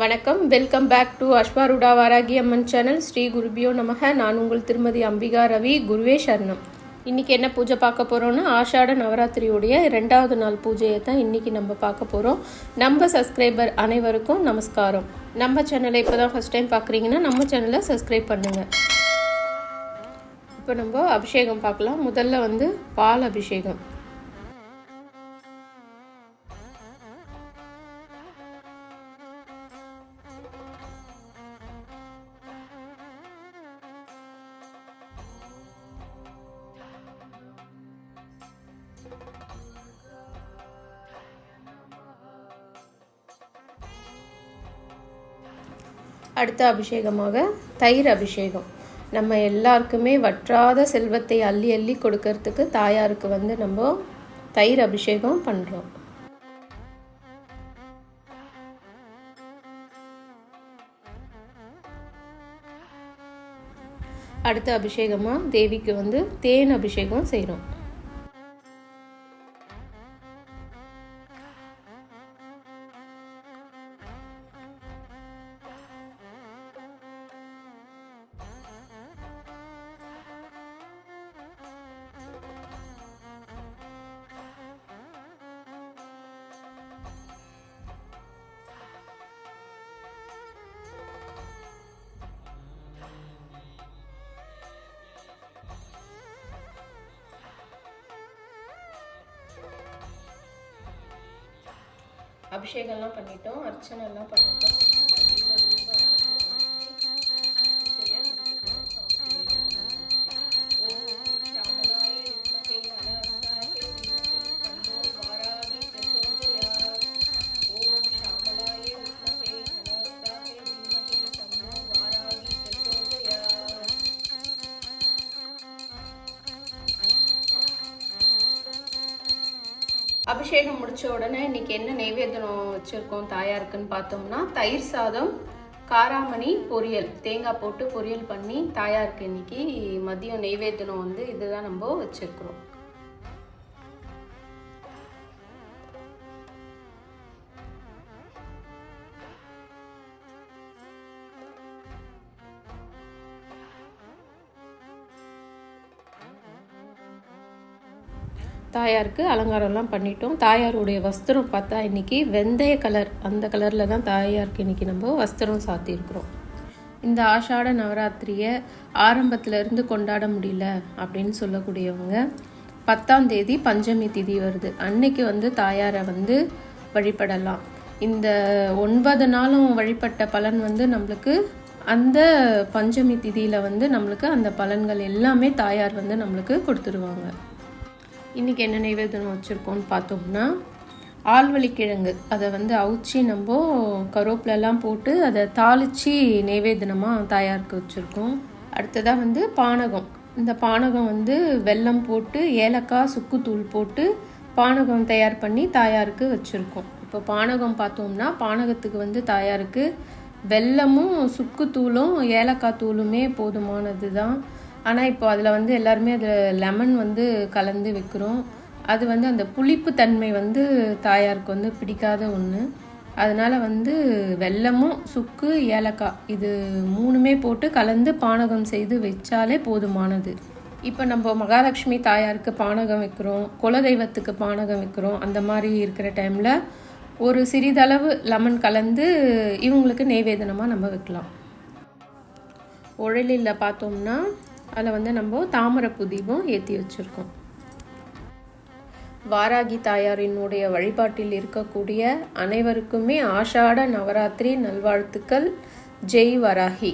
வணக்கம். Welcome back to Ashvarudha Varahi Amman channel Sri குருபியோ நமக. நான் உங்கள் திருமதி அம்பிகா ரவி. குருவே சரணம். இன்றைக்கி என்ன பூஜை பார்க்க போகிறோன்னா ஆஷாட நவராத்திரியுடைய ரெண்டாவது நாள் பூஜையை தான் இன்றைக்கி நம்ம பார்க்க போகிறோம் நம்ம சப்ஸ்கிரைபர் அனைவருக்கும் நமஸ்காரம். நம்ம சேனலை இப்போ தான் ஃபஸ்ட் டைம் பார்க்குறீங்கன்னா நம்ம சேனலை சப்ஸ்கிரைப் பண்ணுங்கள் இப்போ நம்ம அபிஷேகம் பார்க்கலாம். முதல்ல வந்து பால் அபிஷேகம். அடுத்த அபிஷேகமாக தயிர் அபிஷேகம். நம்ம எல்லாருக்குமே வற்றாத செல்வத்தை அள்ளி அள்ளி கொடுக்கறதுக்கு தாயாருக்கு வந்து நம்ம தயிர் அபிஷேகம் பண்ணுறோம் அடுத்த அபிஷேகமாக தேவிக்கு வந்து தேன் அபிஷேகம் செய்கிறோம் அபிஷேகம்லாம் பண்ணிட்டோம் அர்ச்சனைலாம் பண்ணிட்டோம். அபிஷேகம் முடித்த உடனே இன்னைக்கு என்ன நைவேத்தியம் வச்சுருக்கோம் தாயாருக்குன்னு பார்த்தோம்னா தயிர் சாதம் காராமணி பொரியல். தேங்காய் போட்டு பொரியல் பண்ணி தாயாருக்கு இன்னைக்கு மதியம் நெய்வேத்தியம் வந்து இதுதான் நம்ம வச்சுருக்குறோம். தாயாருக்கு அலங்காரம்லாம் பண்ணிட்டோம். தாயாருடைய வஸ்திரம் பார்த்தா இன்னைக்கு வெந்தய கலர். அந்த கலரில் தான் தாயாருக்கு இன்னைக்கு நம்ம வஸ்திரம் சாத்தியிருக்கிறோம். இந்த ஆஷாட நவராத்திரியை ஆரம்பத்துல இருந்து கொண்டாட முடியல அப்படின்னு சொல்லக்கூடியவங்க பத்தாம் தேதி பஞ்சமி திதி வருது. அன்னைக்கு வந்து தாயாரை வந்து வழிபடலாம். இந்த ஒன்பது நாளும் வழிபட்ட பலன் வந்து நம்மளுக்கு அந்த பஞ்சமி திதியில் வந்து நம்மளுக்கு அந்த பலன்கள் எல்லாமே தாயார் வந்து நம்மளுக்கு கொடுத்துருவாங்க. இன்றைக்கி என்ன நைவேதனம் வச்சுருக்கோம்னு பார்த்தோம்னா ஆழ்வழிக்கிழங்கு. அதை வந்து அவுச்சி நம்ம கருவேப்பிலெல்லாம் போட்டு அதை தாளித்து நைவேதனமாக தயாரிக்க வச்சுருக்கோம். அடுத்ததாக வந்து பானகம். இந்த பானகம் வந்து வெல்லம் போட்டு ஏலக்காய் சுக்குத்தூள் போட்டு பானகம் தயார் பண்ணி தாயாருக்கு வச்சுருக்கோம். இப்போ பானகம் பார்த்தோம்னா பானகத்துக்கு வந்து தாயாருக்கு வெல்லமும் சுக்குத்தூளும் ஏலக்காய் தூளுமே போதுமானது தான் ஆனால் இப்போ அதில் வந்து எல்லாருமே அதில் லெமன் வந்து கலந்து வைக்கிறோம். அது வந்து அந்த புளிப்பு தன்மை வந்து தாயாருக்கு வந்து பிடிக்காத ஒன்று அதனால் வந்து வெல்லமும் சுக்கு ஏலக்காய் இது மூணுமே போட்டு கலந்து பானகம் செய்து வச்சாலே போதுமானது. இப்போ நம்ம மகாலட்சுமி தாயாருக்கு பானகம் வைக்கிறோம் குலதெய்வத்துக்கு பானகம் வைக்கிறோம் அந்த மாதிரி இருக்கிற டைமில் ஒரு சிறிதளவு லெமன் கலந்து இவங்களுக்கு நெய்வேதனமாக நம்ம வைக்கலாம். உழலில் பார்த்தோம்னா அதில் வந்து நம்ம தாமரைப்பூ தீபம் ஏற்றி வச்சுருக்கோம். வாராகி தாயாரினுடைய வழிபாட்டில் இருக்கக்கூடிய அனைவருக்குமே ஆஷாட நவராத்திரி நல்வாழ்த்துக்கள். ஜெய் வராகி.